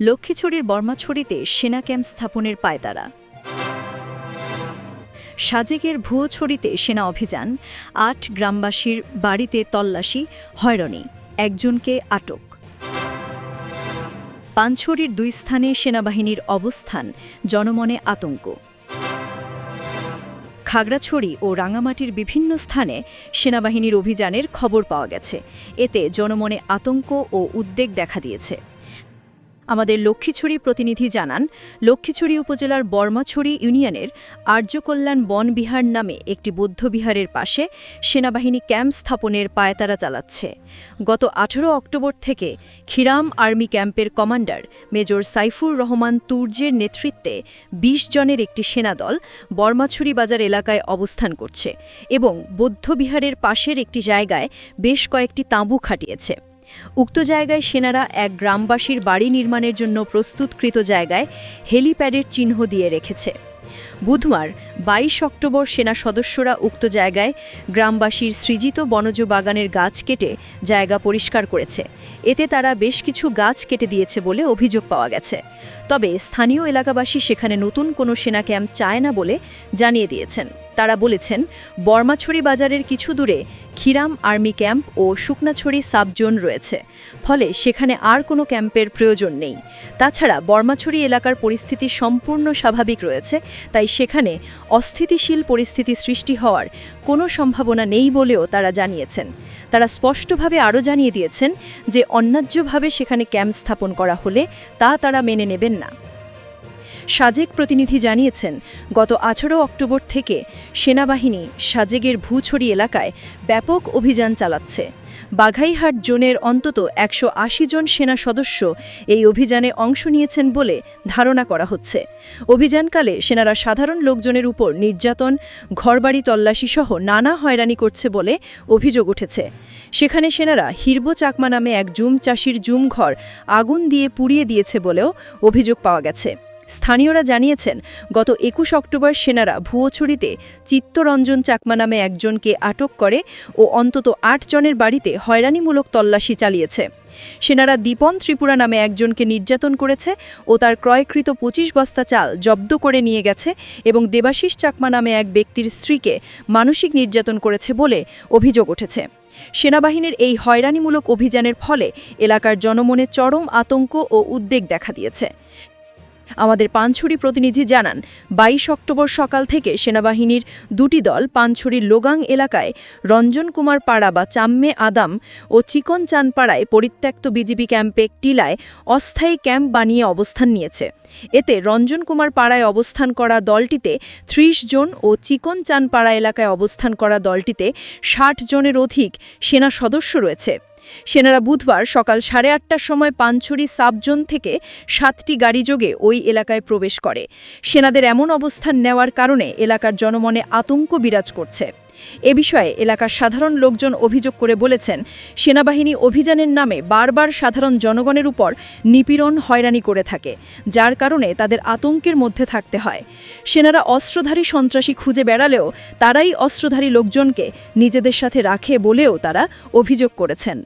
লক্ষ্মীছড়ির বর্মাছড়িতে সেনা ক্যাম্প স্থাপনের পায়তারা। সাজেকের ভুয়োছড়িতে সেনা অভিযান, আট গ্রামবাসীর বাড়িতে তল্লাশি, হয়রানি, একজনকে আটক। পাঞ্ছড়ির দুই স্থানে সেনাবাহিনীর অবস্থান, জনমনে আতঙ্ক। খাগড়াছড়ি ও রাঙামাটির বিভিন্ন স্থানে সেনাবাহিনীর অভিযানের খবর পাওয়া গেছে। এতে জনমনে আতঙ্ক ও উদ্বেগ দেখা দিয়েছে। আমাদের লক্ষ্মীছড়ি প্রতিনিধি জানান, লক্ষ্মীছড়ি উপজেলার বর্মাছড়ি ইউনিয়নের আর্যকল্যাণ বনবিহার নামে একটি বৌদ্ধবিহারের পাশে সেনাবাহিনী ক্যাম্প স্থাপনের পায়তারা চালাচ্ছে। গত আঠেরো অক্টোবর থেকে খিরাম আর্মি ক্যাম্পের কমান্ডার মেজর সাইফুর রহমান তুর্যের নেতৃত্বে ২০ জনের একটি সেনাদল বর্মাছড়ি বাজার এলাকায় অবস্থান করছে এবং বৌদ্ধবিহারের পাশের একটি জায়গায় বেশ কয়েকটি তাঁবু খাটিয়েছে। উক্ত জায়গায় সেনারা এক গ্রামবাসীর বাড়ি নির্মাণের জন্য প্রস্তুতকৃত জায়গায় হেলিপ্যাডের চিহ্ন দিয়ে রেখেছে। বুধবার, বাইশ অক্টোবর সেনা সদস্যরা উক্ত জায়গায় গ্রামবাসীর সৃজিত বনজ বাগানের গাছ কেটে জায়গা পরিষ্কার করেছে। এতে তারা বেশ কিছু গাছ কেটে দিয়েছে বলে অভিযোগ পাওয়া গেছে। তবে স্থানীয় এলাকাবাসী সেখানে নতুন কোনো সেনা ক্যাম্প চায় না বলে জানিয়ে দিয়েছেন। তারা বলেছেন, বর্মাছড়ি বাজারের কিছু দূরে খিরাম আর্মি ক্যাম্প ও শুকনাছড়ি সাবজোন রয়েছে। ফলে সেখানে আর কোনো ক্যাম্পের প্রয়োজন নেই। তাছাড়া বর্মাছড়ি এলাকার পরিস্থিতি সম্পূর্ণ স্বাভাবিক রয়েছে, তাই সেখানে অস্থিতিশীল পরিস্থিতি সৃষ্টি হওয়ার কোনো সম্ভাবনা নেই বলেও তারা জানিয়েছেন। তারা স্পষ্টভাবে আরও জানিয়ে দিয়েছেন যে অন্যায্যভাবে সেখানে ক্যাম্প স্থাপন করা হলে তা তারা মেনে নেবেন না। সাজেক প্রতিনিধি জানিয়েছেন, গত আঠারো অক্টোবর থেকে সেনাবাহিনী সাজেগের ভূছড়ি এলাকায় ব্যাপক অভিযান চালাচ্ছে। বাঘাইহাট জোনের অন্তত একশো আশি জন সেনা সদস্য এই অভিযানে অংশ নিয়েছেন বলে ধারণা করা হচ্ছে। অভিযানকালে সেনারা সাধারণ লোকজনের উপর নির্যাতন, ঘরবাড়ি তল্লাশি সহ নানা হয়রানি করছে বলে অভিযোগ উঠেছে। সেখানে সেনারা হিরব চাকমা নামে এক জুম চাষির জুম ঘর আগুন দিয়ে পুড়িয়ে দিয়েছে বলেও অভিযোগ পাওয়া গেছে। স্থানীয়রা জানিয়েছেন, গত একুশ অক্টোবর সেনারা ভুয়োছড়িতে চিত্তরঞ্জন চাকমা নামে একজনকে আটক করে ও অন্তত আট জনের বাড়িতে হয়রানিমূলক তল্লাশি চালিয়েছে। সেনারা দীপন ত্রিপুরা নামে একজনকে নির্যাতন করেছে ও তার ক্রয়কৃত পঁচিশ বস্তা চাল জব্দ করে নিয়ে গেছে এবং দেবাশিস চাকমা নামে এক ব্যক্তির স্ত্রীকে মানসিক নির্যাতন করেছে বলে অভিযোগ উঠেছে। সেনাবাহিনীর এই হয়রানিমূলক অভিযানের ফলে এলাকার জনমনে চরম আতঙ্ক ও উদ্বেগ দেখা দিয়েছে। আমাদের পানছড়ি প্রতিনিধি জানান, বাইশ অক্টোবর সকাল থেকে সেনাবাহিনীর দুটি দল পানছড়ির লোগাং এলাকায় রঞ্জন কুমার পাড়া বা চাম্মে আদাম ও চিকন চানপাড়ায় পরিত্যক্ত বিজিবি ক্যাম্পে টিলায় অস্থায়ী ক্যাম্প বানিয়ে অবস্থান নিয়েছে। এতে রঞ্জন কুমার পাড়ায় অবস্থান করা দলটিতে ত্রিশ জন ও চিকন চানপাড়া এলাকায় অবস্থান করা দলটিতে ষাট জনের অধিক সেনা সদস্য রয়েছে। সেনারা বুধবার সকাল সাড়ে আটটার সময় পানছড়ি সাবজোন থেকে সাতটি গাড়ি যোগে ওই এলাকায় প্রবেশ করে। সেনাদের এমন অবস্থান নেওয়ার কারণে এলাকার জনমনে আতঙ্ক বিরাজ করছে। এ বিষয়ে এলাকার সাধারণ লোকজন অভিযোগ করে বলেছেন, সেনাবাহিনী অভিযানের নামে বারবার সাধারণ জনগণের উপর নিপীড়ন, হয়রানি করে থাকে, যার কারণে তাদের আতঙ্কের মধ্যে থাকতে হয়। সেনারা অস্ত্রধারী সন্ত্রাসী খুঁজে বেড়ালেও তারাই অস্ত্রধারী লোকজনকে নিজেদের সাথে রাখে বলেও তারা অভিযোগ করেছেন।